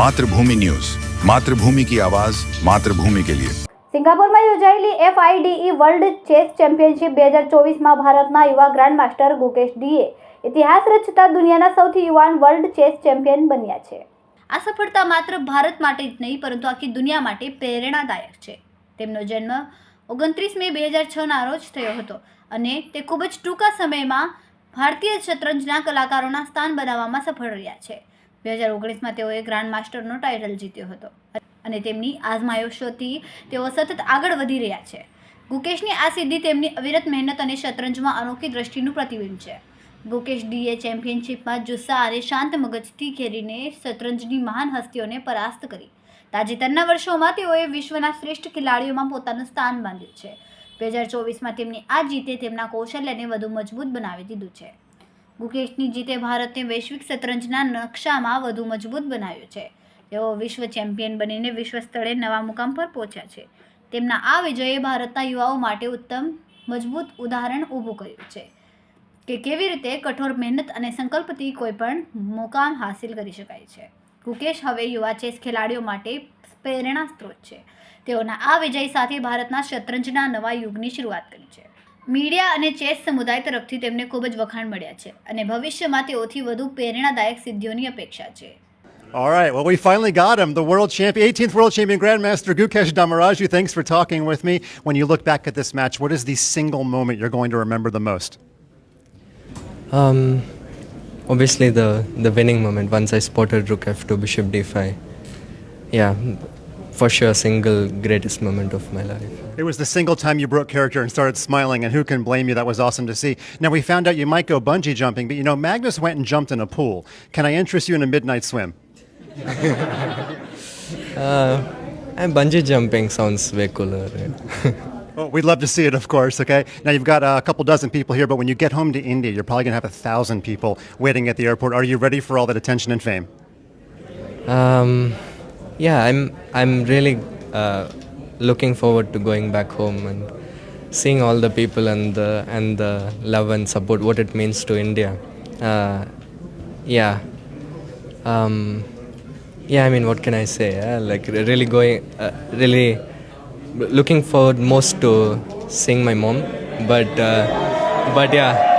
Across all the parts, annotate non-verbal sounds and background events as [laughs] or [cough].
Mathrubhumi news. Mathrubhumi કી આવાજ માતૃભૂમિ કે લિયે. સિંગાપોરમાં યોજાયેલી એફઆઈડીઈ વર્લ્ડ ચેસ ચેમ્પિયનશિપ બે હજાર ચોવીસમાં ભારતના યુવા ગ્રાન્ડમાસ્ટર ગુકેશ ડીએ ઇતિહાસ રચતા દુનિયાના સૌથી યુવાન વર્લ્ડ ચેસ ચેમ્પિયન બન્યા છે. આ સફળતા માત્ર ભારત માટે જ નહીં પરંતુ આખી દુનિયા માટે પ્રેરણાદાયક છે. તેમનો જન્મ ઓગણત્રીસ મે બે હજાર છના રોજ થયો હતો અને તે ખૂબ જ ટૂંકા સમયમાં ભારતીય શતરંજના કલાકારોના સ્થાન બનાવવામાં સફળ રહ્યા છે. બે હજાર ઓગણીસમાં તેઓએ ગ્રાન્ડ માસ્ટરનો ટાઇટલ જીત્યો હતો. અને તેમની આઝમાયશોથી તેઓ સતત આગળ વધી રહ્યા છે. ગુકેશની આ સિદ્ધિ તેમની અવિરત મહેનત અને શતરંજમાં અનોખી દ્રષ્ટિનું પ્રતિબિંબ છે. ગુકેશ ડીએ ચેમ્પિયનશિપમાં જુસ્સા અને શાંત મગજથી ખેરીને શતરંજની મહાન હસ્તીઓને પરાસ્ત કરી. તાજેતરના વર્ષોમાં તેઓએ વિશ્વના શ્રેષ્ઠ ખેલાડીઓમાં પોતાનું સ્થાન બાંધ્યું છે. બે હજાર ચોવીસમાં તેમની આ જીતે તેમના કૌશલ્યને વધુ મજબૂત બનાવી દીધું છે. ગુકેશની જીતે ભારતને વૈશ્વિક શતરંજના નકશામાં વધુ મજબૂત બનાવ્યું છે. તેઓ વિશ્વ ચેમ્પિયન બનીને વિશ્વ સ્તરે નવા મુકામ પર પહોંચ્યા છે. તેમના આ વિજયે ભારતના યુવાઓ માટે ઉત્તમ, મજબૂત ઉદાહરણ ઊભું કર્યું છે કે કેવી રીતે કઠોર મહેનત અને સંકલ્પથી કોઈ પણ મુકામ હાંસિલ કરી શકાય છે. ગુકેશ હવે યુવા ચેસ ખેલાડીઓ માટે પ્રેરણા સ્ત્રોત છે. તેઓના આ વિજય સાથે ભારતના શતરંજના નવા યુગની શરૂઆત કરી છે. મીડિયા અને ચેસ સમુદાય તરફથી તેમને ખૂબ જ વખાણ મળ્યા છે અને ભવિષ્યમાં તેઓથી વધુ પ્રેરણાદાયક સિદ્ધિઓની અપેક્ષા છે All right. Well, we finally got him. The world champion, 18th world champion Grandmaster Gukesh Damaraju. Thanks for talking with me. When you look back at this match, what is the single moment you're going to remember the most? Um, obviously the the winning moment once I spotted Rook F2 Bishop D5. Yeah, for sure, single greatest moment of my life. It was the single time you broke character and started smiling, and who can blame you? That was awesome to see. Now, we found out you might go bungee jumping, but you know, Magnus went and jumped in a pool. Can I interest you in a midnight swim? [laughs] Uh, and bungee jumping sounds way cooler. yeah. [laughs] Well, we'd love to see it, of course, okay? Now, you've got a couple dozen people here, but when you get home to India, you're probably going to have a thousand people waiting at the airport. Are you ready for all that attention and fame? Um, yeah, I'm I'm really uh, looking forward to going back home and seeing all the people and the and the love and support what it means to India. Uh, yeah. Um, yeah, I mean, what can I say? Yeah? Like really going, uh, really looking forward most to seeing my mom, but uh, but yeah.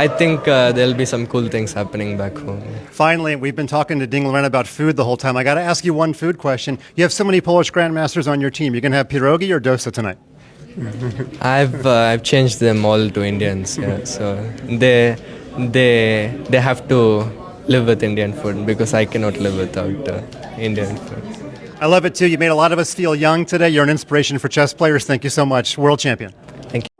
I think uh, there'll be some cool things happening back home. Finally, we've been talking to Ding Loren about food the whole time. I got to ask you one food question. You have so many Polish grandmasters on your team. You're going to have pierogi or dosa tonight? [laughs] I've uh, I've changed them all to Indians. Yeah, so they they they have to live with Indian food because I cannot live without uh, Indian food. I love it too. You made a lot of us feel young today. You're an inspiration for chess players. Thank you so much. World champion.